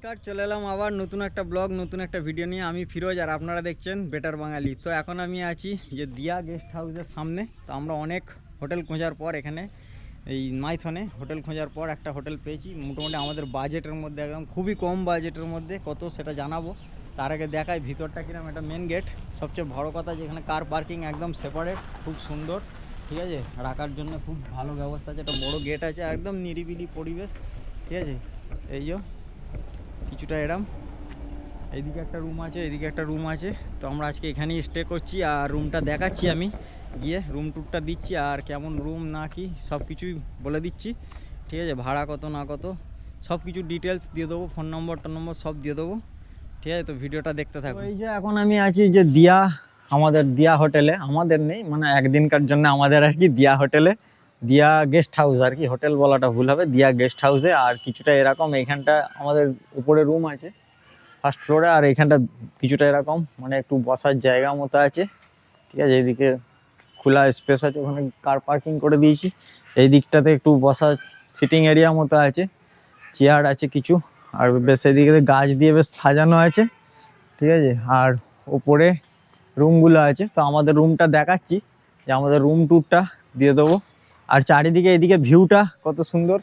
নমস্কার, চলে এলাম আবার নতুন একটা ব্লগ, নতুন একটা ভিডিও নিয়ে। আমি ফিরোজ আর আপনারা দেখছেন বেটার বাঙালি। তো এখন আমি আছি যে দিয়া গেস্ট হাউসের সামনে। তো আমরা অনেক হোটেল খোঁজার পর এখানে, এই মাইথনে হোটেল খোঁজার পর একটা হোটেল পেয়েছি। মোটামুটি আমাদের বাজেটের মধ্যে একদম খুবই কম বাজেটের মধ্যে, কত সেটা জানাব। তার আগে দেখায় ভিতরটা কিরম একটা মেন গেট সবচেয়ে বড় কথা যেখানে কার পার্কিং একদম সেপারেট খুব সুন্দর, ঠিক আছে? রাখার জন্য খুব ভালো ব্যবস্থা আছে। একটা বড় গেট আছে, একদম নিরিবিলি পরিবেশ, ঠিক আছে? এই যে কিছুটা এরম। এইদিকে একটা রুম আছে এদিকে একটা রুম আছে। তো আমরা আজকে এখানেই স্টে করছি আর রুমটা দেখাচ্ছি আমি। গিয়ে রুম ট্যুরটা দিচ্ছি আর কেমন রুম না কি সব কিছুই বলে দিচ্ছি। ঠিক আছে, ভাড়া কত না কত, সব কিছু ডিটেলস দিয়ে দেবো ফোন নম্বর টোন নম্বর সব দিয়ে দেবো। ঠিক আছে, তো ভিডিওটা দেখতে থাকো এই যে এখন আমি আছি যে দিয়া, আমাদের দিয়া হোটেলে আমাদের নেই মানে একদিনকার জন্য আমাদের আর কি দিয়া হোটেলে দিয়া গেস্ট হাউস আর কি হোটেল বলাটা ভুল হবে, দিয়া গেস্ট হাউসে আর কিছুটা এরকম এইখানটা আমাদের উপরে রুম আছে ফার্স্ট ফ্লোরে আর এইখানটা কিছুটা এরকম মানে একটু বসার জায়গা মতো আছে, ঠিক আছে, এইদিকে খোলা স্পেস আছে, ওখানে কার পার্কিং করে দিয়েছি এই দিকটাতে একটু বসার সিটিং এরিয়া মতো আছে চেয়ার আছে কিছু, আর বেশ এদিকে গাছ দিয়ে বেশ সাজানো আছে, ঠিক আছে, আর ওপরে রুমগুলো আছে, তো আমাদের রুমটা দেখাচ্ছি, যে আমাদের রুম ট্যুরটা দিয়ে দেবো। আর চারিদিকে, এদিকে ভিউটা কত সুন্দর।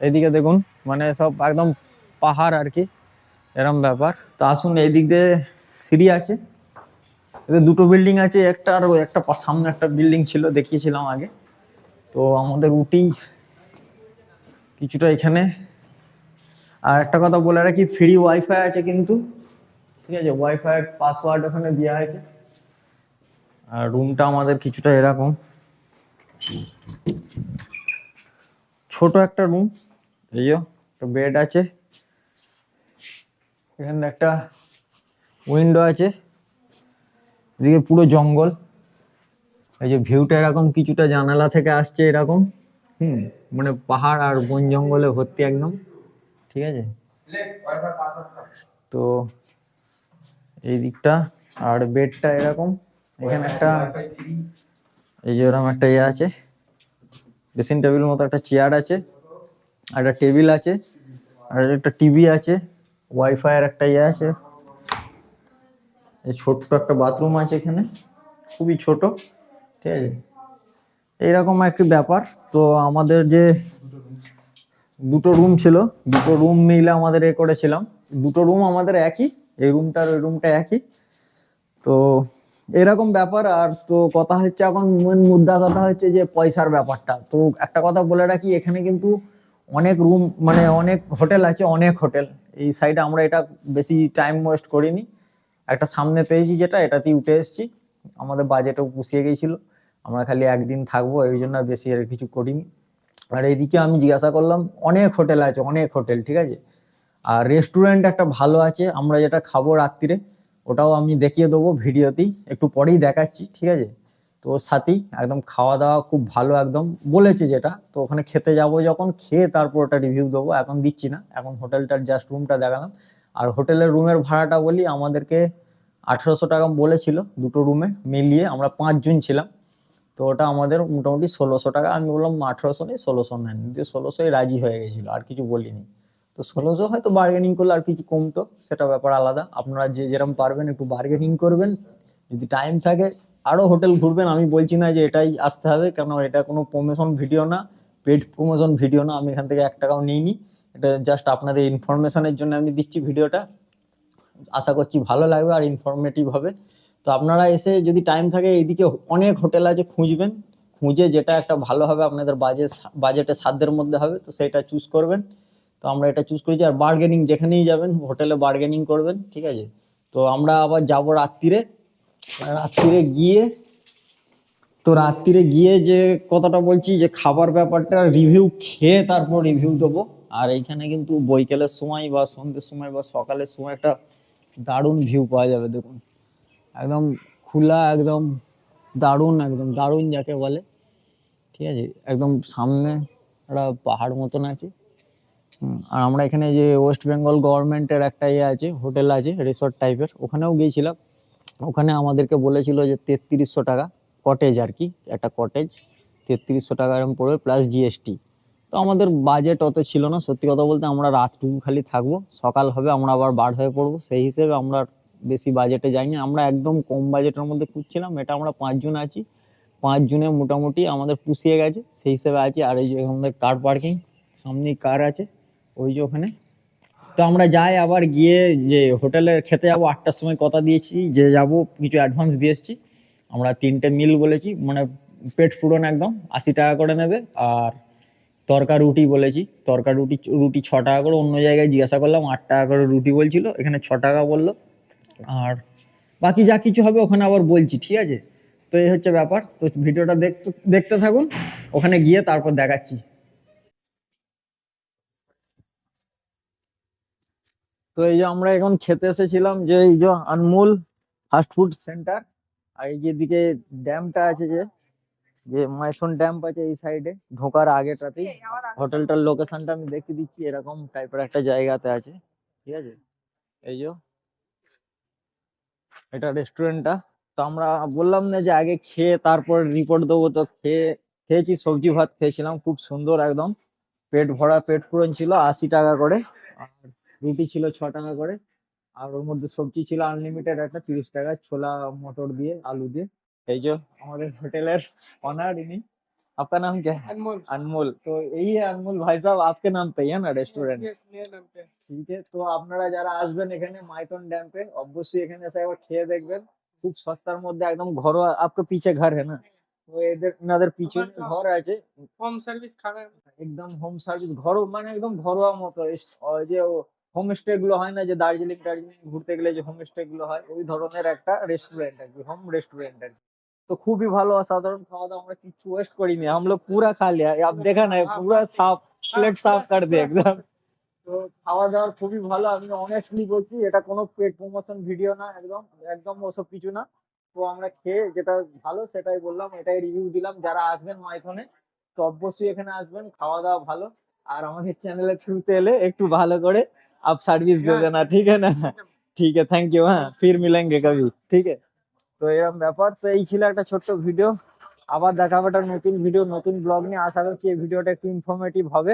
এদিকে দেখুন মানে সব একদম পাহাড় আর কি, এরম ব্যাপার। তো আসুন এই দিক দিয়ে সিঁড়ি আছে। এদের দুটো বিল্ডিং আছে, একটা আর একটা সামনে একটা বিল্ডিং ছিল, দেখিয়েছিলাম আগে। তো আমাদের উঠি কিছুটা এখানে। আর একটা কথা বলে রাখি ফ্রি ওয়াইফাই আছে কিন্তু। ঠিক আছে ওয়াইফাই পাসওয়ার্ড ওখানে দেওয়া আছে। আর রুমটা আমাদের কিছুটা এরকম। ছোট একটা রুম এই একটা বেড আছে। এখানে একটা উইন্ডো আছে। এদিকে পুরো জঙ্গল। এই যে ভিউটা এরকম কিছুটা জানালা থেকে আসছে এরকম। হুম মানে পাহাড় আর বন জঙ্গলে ভর্তি একদম। ঠিক আছে? তো এই দিকটা আর বেডটা এরকম। এখানে একটা এই যে ওরকম একটা ইয়ে আছে ড্রেসিং টেবিল মতো একটা চেয়ার আছে, আর একটা টেবিল আছে, আর একটা টিভি আছে ওয়াইফাই এর একটা ইয়ে আছে। এই ছোট্ট একটা বাথরুম আছে এখানে, খুবই ছোট, ঠিক আছে? এইরকম একটি ব্যাপার। তো আমাদের যে দুটো রুম ছিল, দুটো রুম মিলে আমাদের এ করেছিলাম। দুটো রুম আমাদের একই, এই রুমটার ওই রুমটা একই। তো এরকম ব্যাপার। আর তো কথা হচ্ছে এখন মেন মুদ্রা কথা হচ্ছে যে পয়সার ব্যাপারটা। তো একটা কথা বলে রাখি, এখানে কিন্তু অনেক রুম মানে অনেক হোটেল আছে, অনেক হোটেল এই সাইডে আমরা এটা বেশি টাইম ওয়েস্ট করিনি। একটা সামনে পেয়েছি যেটা, এটাতেই উঠে এসেছি। আমাদের বাজেটও পুষিয়ে গিয়েছিল আমরা খালি একদিন থাকব, এই জন্য বেশি আর কিছু করিনি। আর এইদিকে আমি জিজ্ঞাসা করলাম, অনেক হোটেল আছে, অনেক হোটেল ঠিক আছে? আর রেস্টুরেন্ট একটা ভালো আছে, আমরা যেটা খাব রাত্রিরে। ওটাও আমি দেখিয়ে দেবো ভিডিওতেই। একটু পরেই দেখাচ্ছি, ঠিক আছে? তো সাথেই একদম খাওয়া দাওয়া খুব ভালো একদম। বলেছে যেটা, তো ওখানে খেতে যাব যখন, খেয়ে তারপর ওটা রিভিউ দেবো। এখন দিচ্ছি না, এখন হোটেলটার জাস্ট রুমটা দেখালাম। আর হোটেলের রুমের ভাড়াটা বলি, আমাদেরকে আঠেরোশো টাকা বলেছিল দুটো রুমে মিলিয়ে, আমরা পাঁচজন ছিলাম। তো ওটা আমাদের মোটামুটি ষোলোশো টাকা, আমি বললাম আঠেরোশো নেই, ষোলোশো নেন। দিয়ে ষোলোশোই রাজি হয়ে গেছিল, আর কিছু বলিনি। তো ষোলোশো হয়তো বার্গেনিং করলে আর কিছু কমতো, সেটা ব্যাপার আলাদা। আপনারা যে যেরকম পারবেন একটু বার্গেনিং করবেন। যদি টাইম থাকে আরও হোটেল ঘুরবেন, আমি বলছি না যে এটাই আসতে হবে, কেন এটা কোনো প্রমোশন ভিডিও না পেড প্রমোশন ভিডিও না, আমি এখান থেকে এক টাকাও নিইনি। এটা জাস্ট আপনাদের ইনফরমেশনের জন্য আমি দিচ্ছি ভিডিওটা আশা করছি ভালো লাগবে আর ইনফরমেটিভ হবে। তো আপনারা এসে যদি টাইম থাকে, এইদিকে অনেক হোটেল আছে, খুঁজবেন। খুঁজে যেটা একটা ভালো হবে, আপনাদের বাজেট বাজেটে সাধ্যের মধ্যে হবে, তো সেটা চুজ করবেন। তো আমরা এটা চুজ করেছি আর বার্গেনিং যেখানেই যাবেন হোটেলে বার্গেনিং করবেন, ঠিক আছে? তো আমরা আবার যাব রাত্রিরে রাত্রিরে গিয়ে, তো রাত্রিরে গিয়ে যে কথাটা বলছি যে খাবার ব্যাপারটা রিভিউ খেয়ে তারপর রিভিউ দেবো। আর এইখানে কিন্তু বৈকালের সময় বা সন্ধ্যের সময় বা সকালের সময় একটা দারুণ ভিউ পাওয়া যাবে, দেখুন। একদম খোলা, একদম দারুণ একদম দারুণ যাকে বলে, ঠিক আছে? একদম সামনে একটা পাহাড় মতন আছে। আর আমরা এখানে যে ওয়েস্ট বেঙ্গল গভর্নমেন্টের একটা ইয়ে আছে হোটেল আছে রিসর্ট টাইপের ওখানেও গিয়েছিলাম। ওখানে আমাদেরকে বলেছিল যে তেত্রিশশো টাকা কটেজ আর কি, একটা কটেজ তেত্রিশশো টাকা এরকম পড়বে প্লাস জিএসটি তো আমাদের বাজেট অত ছিল না, সত্যি কথা বলতে আমরা রাতটুকু খালি থাকব, সকাল হবে আমরা আবার বার হয়ে পড়ব, সেই হিসেবে আমরা বেশি বাজেটে যাইনি। আমরা একদম কম বাজেটের মধ্যে খুঁজছিলাম, এটা আমরা পাঁচজন আছি, পাঁচ জনে মোটামুটি আমাদের পুষিয়ে গেছে, সেই হিসেবে আছি। আর এই যে আমাদের কার পার্কিং সামনেই কার আছে। ওই যে ওখানে। তো আমরা যাই আবার গিয়ে যে হোটেলে খেতে যাব, আটটার সময় কথা দিয়েছি, যে যাব, কিছু অ্যাডভান্স দিয়ে এসেছি। আমরা তিনটে মিল বলেছি মানে পেট ফুরন একদম, আশি টাকা করে নেবে। আর তরকা রুটি বলেছি, তরকা রুটি রুটি ছ টাকা করে অন্য জায়গায় জিজ্ঞাসা করলাম, আট টাকা করে রুটি বলছিল, এখানে ছ টাকা বলল। আর বাকি যা কিছু হবে ওখানে আবার বলছি, ঠিক আছে? তো এই হচ্ছে ব্যাপার। তো ভিডিওটা দেখতে দেখতে থাকুন, ওখানে গিয়ে তারপর দেখাচ্ছি। তো এই যে আমরা এখন খেতে এসেছিলাম যে এই যে আনমোল ফাস্ট ফুড সেন্টার আর এই যে দিকে ড্যামটা আছে যে যে মাইসন ড্যাম আছে এই সাইডে ঢোকার আগেটাতেই। হোটেলটার লোকেশনটা আমি দেখে দিচ্ছি এরকম টাইপের একটা জায়গাতে আছে ঠিক আছে? এই যে এটা রেস্টুরেন্টটা তো আমরা বললাম না যে আগে খেয়ে তারপর রিপোর্ট দেবো তো খেয়ে খেয়েছি সবজি ভাত খেয়েছিলাম খুব সুন্দর একদম। পেট ভরা পেট পূরণ ছিল আশি টাকা করে। আর রুটি ছিল ছ টাকা করে আর ওর মধ্যে সবজি ছিল আনলিমিটেড একটা তিরিশ টাকা ছোলা মটর দিয়ে আলু দিয়ে এই যে আমাদের হোটেলের অনার ইনি आपका नाम क्या है अनमोल अनमोल तो यही है अनमोल भाई साहब आपके नाम पे ही है ना रेस्टोरेंट यस मेरे नाम पे ঠিক আছে তো আপনারা যারা আসবেন এখানে মাইথন ড্যাম্পে অবশ্যই এখানে এসে একবার খেয়ে দেখবেন খুব সস্তার মধ্যে একদম ঘরোয়া আপনার পিছে ঘর है ना তো এদের এনাদের পিছনে ঘর আছে होम सर्विस खाना একদম হোম সার্ভিস ঘর মানে একদম ঘরোয়া মতো এস- ওই যে হোমস্টে গুলো হয় না যে দার্জিলিং টার্জিলিং ঘুরতে গেলে যে হোমস্টে গুলো হয় ওই ধরনের একটা রেস্টুরেন্ট আর কি হোম রেস্টুরেন্ট আর কি তো খুবই ভালো অসাধারণ খাওয়া দাওয়া আমরা কিছু ওয়েস্ট করিনি हम लोग पूरा खा लिया आप देखा ना पूरा साफ প্লেট সাফ कर दिया एकदम তো খাওয়া দাওয়ার খুবই ভালো আমি অনেস্টলি বলছি এটা কোনো পেট প্রমোশন ভিডিও না একদম একদম ওসব কিছু না তো আমরা খেয়ে যেটা ভালো সেটাই বললাম এটাই রিভিউ দিলাম যারা আসবেন মাইথনে তো অবশ্যই এখানে আসবেন খাওয়া দাওয়া ভালো আর আমাদের চ্যানেলের থ্রুতে এলে একটু ভালো করে आप सर्विस दे देना ठीक है ना ঠিক আছে থ্যাংক ইউ হ্যাঁ ফির মিলেঙ্গে কবি ঠিক আছে তো এরকম ব্যাপার তো এই ছিল একটা ছোট্ট ভিডিও আবার দেখা হবে একটা নতুন ভিডিও নতুন ব্লগ নিয়ে আশা করছি এই ভিডিওটা একটু ইনফরমেটিভ হবে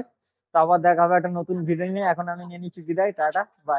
তো আবার দেখা হবে একটা নতুন ভিডিও নিয়ে এখন আমি নিয়ে নিচ্ছি বিদায় টাটা বাই